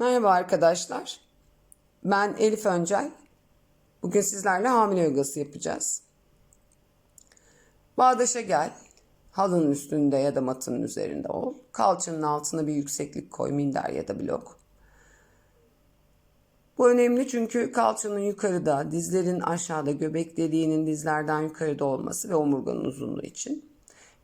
Merhaba arkadaşlar. Ben Elif Öncel. Bugün sizlerle hamile yogası yapacağız. Bağdaşa gel. Halının üstünde ya da matının üzerinde ol. Kalçanın altına bir yükseklik koy, minder ya da blok. Bu önemli çünkü kalçanın yukarıda, dizlerin aşağıda, göbek deliğinin dizlerden yukarıda olması ve omurganın uzunluğu için.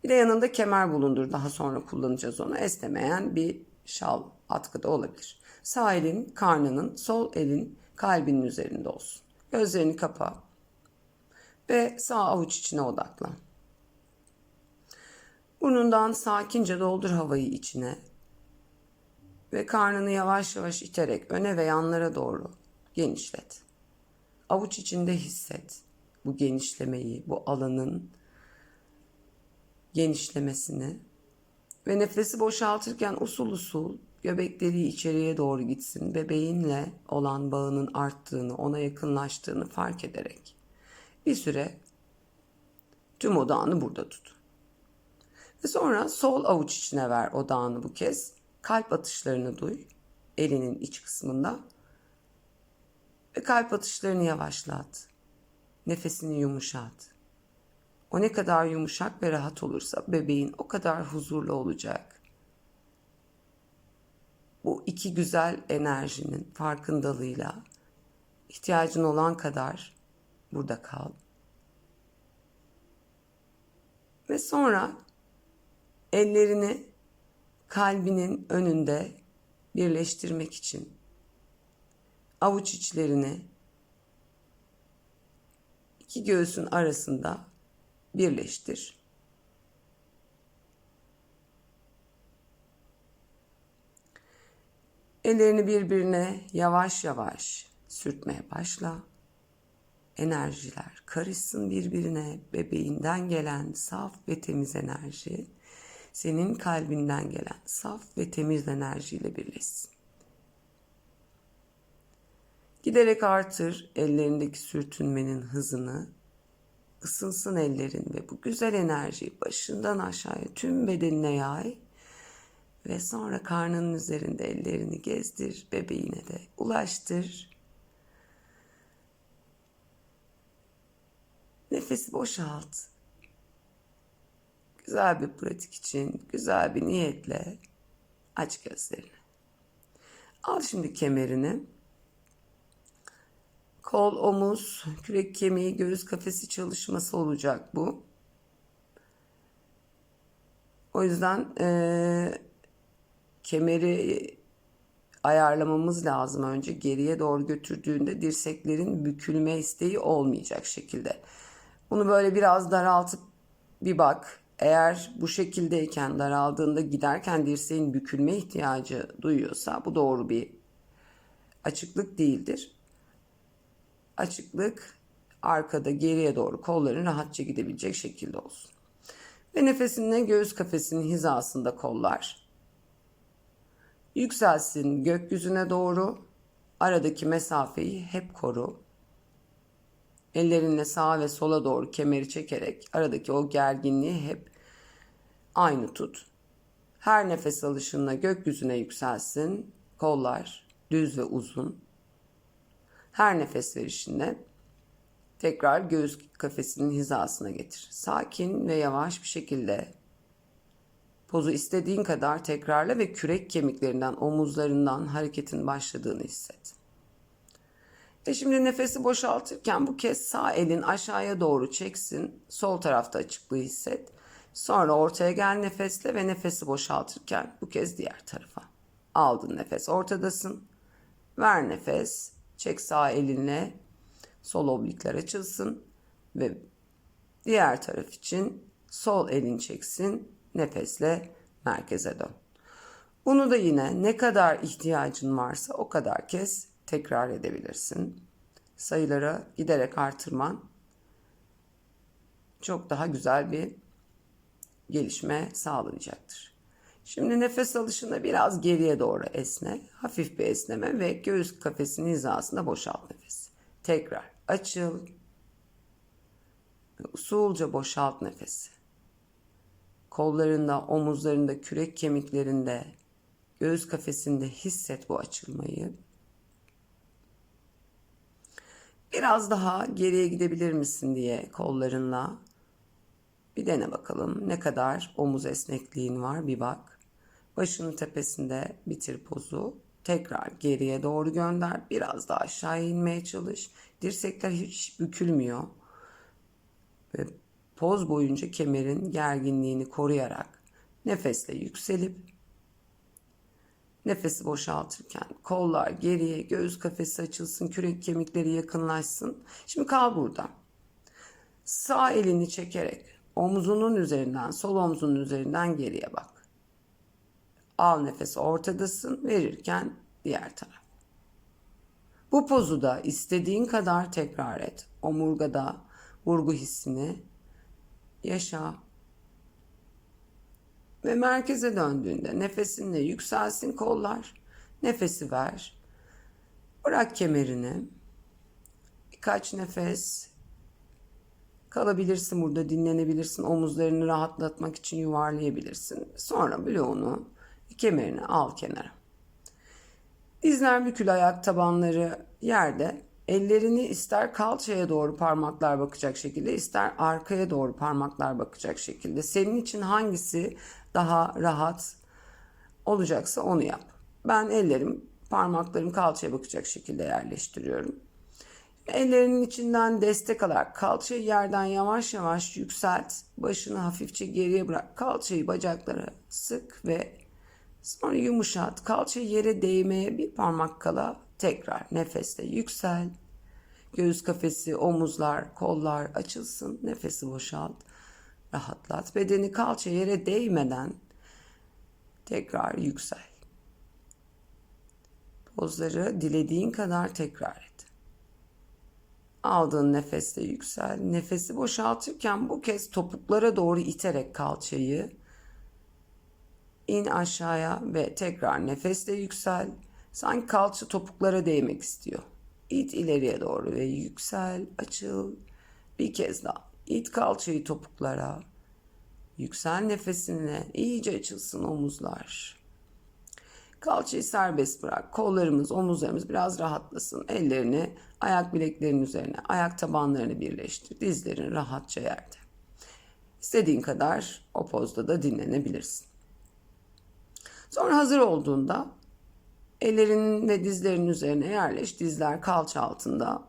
Bir de yanında kemer bulundur. Daha sonra kullanacağız onu. Esnemeyen bir şal atkıda olabilir. Sağ elin karnının, sol elin kalbinin üzerinde olsun. Gözlerini kapa ve sağ avuç içine odaklan. Burnundan sakince doldur havayı içine ve karnını yavaş yavaş iterek öne ve yanlara doğru genişlet. Avuç içinde hisset bu genişlemeyi, bu alanın genişlemesini ve nefesi boşaltırken usul usul göbek deliği içeriye doğru gitsin. Bebeğinle olan bağının arttığını, ona yakınlaştığını fark ederek bir süre tüm odağını burada tut. Ve sonra sol avuç içine ver odağını bu kez. Kalp atışlarını duy elinin iç kısmında. Ve kalp atışlarını yavaşlat. Nefesini yumuşat. O ne kadar yumuşak ve rahat olursa bebeğin o kadar huzurlu olacak. Bu iki güzel enerjinin farkındalığıyla ihtiyacın olan kadar burada kal. Ve sonra ellerini kalbinin önünde birleştirmek için avuç içlerini iki göğsün arasında birleştir. Ellerini birbirine yavaş yavaş sürtmeye başla. Enerjiler karışsın birbirine. Bebeğinden gelen saf ve temiz enerji senin kalbinden gelen saf ve temiz enerjiyle birleşsin. Giderek artır ellerindeki sürtünmenin hızını ısınsın ellerin ve bu güzel enerjiyi başından aşağıya tüm bedenine yay ve sonra karnının üzerinde ellerini gezdir bebeğine de ulaştır. Nefesi boşalt. Güzel bir pratik için, güzel bir niyetle aç gözlerini. Al şimdi kemerini. Kol, omuz, kürek kemiği, göğüs kafesi çalışması olacak bu. O yüzden e, kemeri ayarlamamız lazım önce. Geriye doğru götürdüğünde dirseklerin bükülme isteği olmayacak şekilde. Bunu böyle biraz daraltıp bir bak. Eğer bu şekildeyken daraldığında giderken dirseğin bükülme ihtiyacı duyuyorsa bu doğru bir açıklık değildir açıklık arkada geriye doğru kolların rahatça gidebilecek şekilde olsun. Ve nefesinle göğüs kafesinin hizasında kollar. Yükselsin gökyüzüne doğru. Aradaki mesafeyi hep koru. Ellerinle sağa ve sola doğru kemeri çekerek aradaki o gerginliği hep aynı tut. Her nefes alışınla gökyüzüne yükselsin. Kollar düz ve uzun. Her nefes verişinde tekrar göğüs kafesinin hizasına getir. Sakin ve yavaş bir şekilde pozu istediğin kadar tekrarla ve kürek kemiklerinden, omuzlarından hareketin başladığını hisset. Ve şimdi nefesi boşaltırken bu kez sağ elin aşağıya doğru çeksin. Sol tarafta açıklığı hisset. Sonra ortaya gel nefesle ve nefesi boşaltırken bu kez diğer tarafa. Aldın nefes ortadasın. Ver nefes. Çek sağ elinle sol oblikler açılsın ve diğer taraf için sol elin çeksin. Nefesle merkeze dön. Bunu da yine ne kadar ihtiyacın varsa o kadar kez tekrar edebilirsin. Sayılara giderek artırman çok daha güzel bir gelişme sağlayacaktır. Şimdi nefes alışında biraz geriye doğru esne. Hafif bir esneme ve göğüs kafesinin hizasında boşalt nefes. Tekrar açıl. Usulca boşalt nefesi. Kollarında, omuzlarında, kürek kemiklerinde Göğüs kafesinde hisset bu açılmayı. Biraz daha geriye gidebilir misin diye kollarınla bir dene bakalım ne kadar omuz esnekliğin var bir bak. Başının tepesinde bitir pozu. Tekrar geriye doğru gönder. Biraz daha aşağı inmeye çalış. Dirsekler hiç bükülmüyor. Ve poz boyunca kemerin gerginliğini koruyarak nefesle yükselip nefesi boşaltırken kollar geriye, göğüs kafesi açılsın, kürek kemikleri yakınlaşsın. Şimdi kal burada. Sağ elini çekerek omzunun üzerinden, sol omzunun üzerinden geriye bak. Al nefes ortadasın, verirken diğer taraf. Bu pozu da istediğin kadar tekrar et. Omurgada vurgu hissini yaşa. Ve merkeze döndüğünde nefesinle yükselsin kollar. Nefesi ver. Bırak kemerini. Birkaç nefes kalabilirsin burada dinlenebilirsin. Omuzlarını rahatlatmak için yuvarlayabilirsin. Sonra bloğunu kemerini al kenara. Dizler bükül ayak tabanları yerde. Ellerini ister kalçaya doğru parmaklar bakacak şekilde ister arkaya doğru parmaklar bakacak şekilde. Senin için hangisi daha rahat olacaksa onu yap. Ben ellerim parmaklarım kalçaya bakacak şekilde yerleştiriyorum. Ellerinin içinden destek alarak kalçayı yerden yavaş yavaş yükselt. Başını hafifçe geriye bırak. Kalçayı bacaklara sık ve sonra yumuşat. Kalça yere değmeye bir parmak kala tekrar nefesle yüksel. Göğüs kafesi, omuzlar, kollar açılsın. Nefesi boşalt. Rahatlat. Bedeni kalça yere değmeden tekrar yüksel. Pozları dilediğin kadar tekrar et. Aldığın nefesle yüksel. Nefesi boşaltırken bu kez topuklara doğru iterek kalçayı in aşağıya ve tekrar nefesle yüksel. Sanki kalça topuklara değmek istiyor. İt ileriye doğru ve yüksel, açıl. Bir kez daha. İt kalçayı topuklara. Yüksel nefesinle iyice açılsın omuzlar. Kalçayı serbest bırak. Kollarımız, omuzlarımız biraz rahatlasın. Ellerini ayak bileklerinin üzerine, ayak tabanlarını birleştir. Dizlerin rahatça yerde. İstediğin kadar o pozda da dinlenebilirsin. Sonra hazır olduğunda ellerinin ve dizlerinin üzerine yerleş. Dizler kalça altında,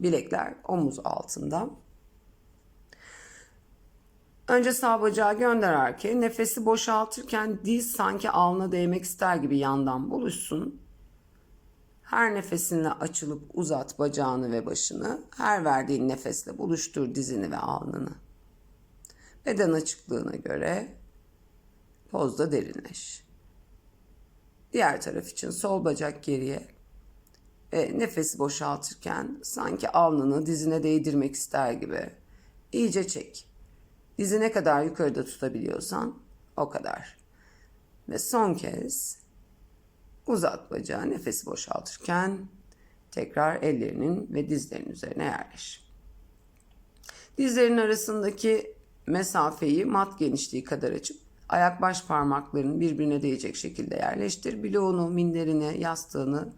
bilekler omuz altında. Önce sağ bacağı gönder arkaya. Nefesi boşaltırken diz sanki alnına değmek ister gibi yandan buluşsun. Her nefesinle açılıp uzat bacağını ve başını. Her verdiğin nefesle buluştur dizini ve alnını. Beden açıklığına göre pozda derinleş. Diğer taraf için sol bacak geriye ve nefesi boşaltırken sanki alnını dizine değdirmek ister gibi iyice çek. Dizi ne kadar yukarıda tutabiliyorsan o kadar. Ve son kez uzat bacağı nefesi boşaltırken tekrar ellerinin ve dizlerinin üzerine yerleş. Dizlerin arasındaki mesafeyi mat genişliği kadar açıp ayak baş parmaklarını birbirine değecek şekilde yerleştir. Bloğunu, minderini, yastığını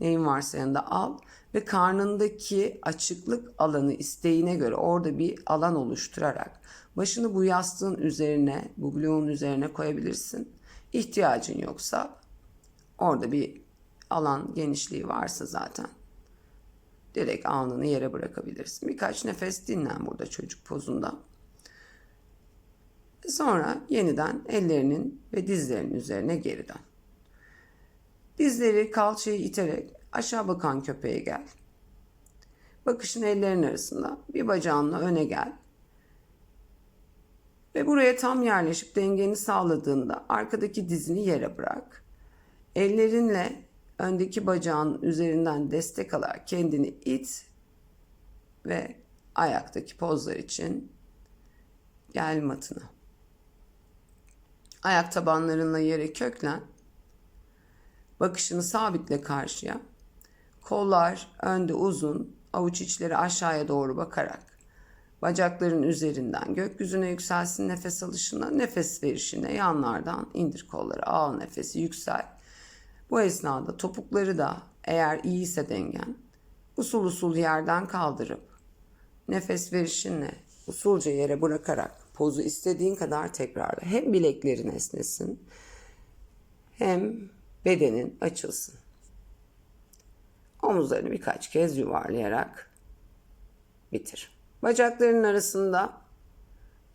neyin varsa yanında al ve karnındaki açıklık alanı isteğine göre orada bir alan oluşturarak başını bu yastığın üzerine, bu bloğun üzerine koyabilirsin. İhtiyacın yoksa orada bir alan genişliği varsa zaten direkt alnını yere bırakabilirsin. Birkaç nefes dinlen burada çocuk pozunda. Sonra yeniden ellerinin ve dizlerinin üzerine geri dön. Dizleri kalçayı iterek aşağı bakan köpeğe gel. Bakışın ellerin arasında bir bacağınla öne gel. Ve buraya tam yerleşip dengeni sağladığında arkadaki dizini yere bırak. Ellerinle öndeki bacağın üzerinden destek alarak kendini it ve ayaktaki pozlar için gel matına. Ayak tabanlarınla yere köklen. Bakışını sabitle karşıya. Kollar önde uzun, avuç içleri aşağıya doğru bakarak Bacakların üzerinden gökyüzüne yükselsin nefes alışına, nefes verişine yanlardan indir kolları. Al nefesi yüksel. Bu esnada topukları da eğer iyiyse dengen usul usul yerden kaldırıp nefes verişinle usulca yere bırakarak pozu istediğin kadar tekrarla. Hem bileklerin esnesin hem bedenin açılsın. Omuzlarını birkaç kez yuvarlayarak bitir. Bacaklarının arasında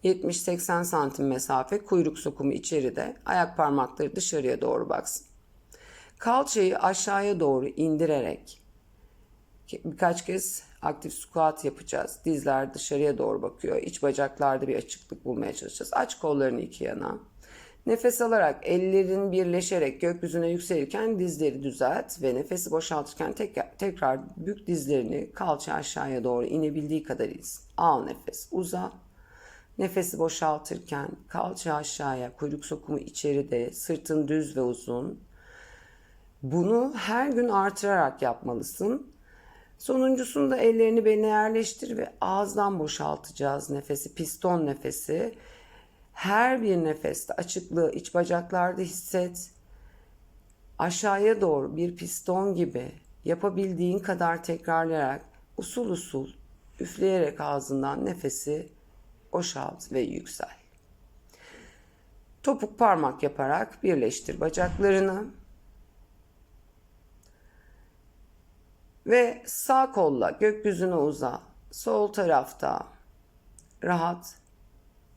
70-80 santim mesafe kuyruk sokumu içeride ayak parmakları dışarıya doğru baksın. Kalçayı aşağıya doğru indirerek birkaç kez aktif squat yapacağız. Dizler dışarıya doğru bakıyor. İç bacaklarda bir açıklık bulmaya çalışacağız. Aç kollarını iki yana. Nefes alarak ellerin birleşerek gökyüzüne yükselirken dizleri düzelt ve nefesi boşaltırken tekrar, tekrar bük dizlerini kalça aşağıya doğru inebildiği kadar insin. Al nefes uza. Nefesi boşaltırken kalça aşağıya, kuyruk sokumu içeride, sırtın düz ve uzun. Bunu her gün artırarak yapmalısın. Sonuncusunda ellerini beline yerleştir ve ağızdan boşaltacağız nefesi, piston nefesi. Her bir nefeste açıklığı iç bacaklarda hisset. Aşağıya doğru bir piston gibi yapabildiğin kadar tekrarlayarak usul usul üfleyerek ağzından nefesi boşalt ve yüksel. Topuk parmak yaparak birleştir bacaklarını. Ve sağ kolla gökyüzüne uza. Sol tarafta rahat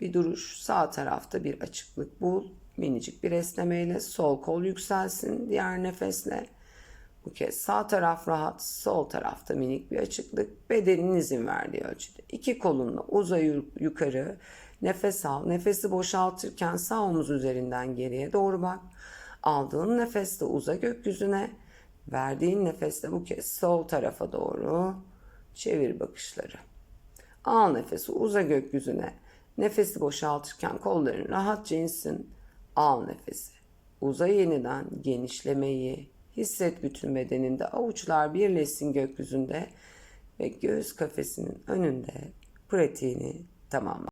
bir duruş. Sağ tarafta bir açıklık bul. Minicik bir esnemeyle sol kol yükselsin diğer nefesle. Bu kez sağ taraf rahat, sol tarafta minik bir açıklık. Bedenin izin verdiği ölçüde. İki kolunla uza yukarı. Nefes al. Nefesi boşaltırken sağ omuz üzerinden geriye doğru bak. Aldığın nefeste uza gökyüzüne. Verdiğin nefeste bu kez sol tarafa doğru çevir bakışları. Al nefesi uza gökyüzüne. Nefesi boşaltırken kolların rahatça insin. Al nefesi. Uza yeniden genişlemeyi. Hisset bütün bedeninde. Avuçlar birleşsin gökyüzünde ve göğüs kafesinin önünde pratiğini tamamla.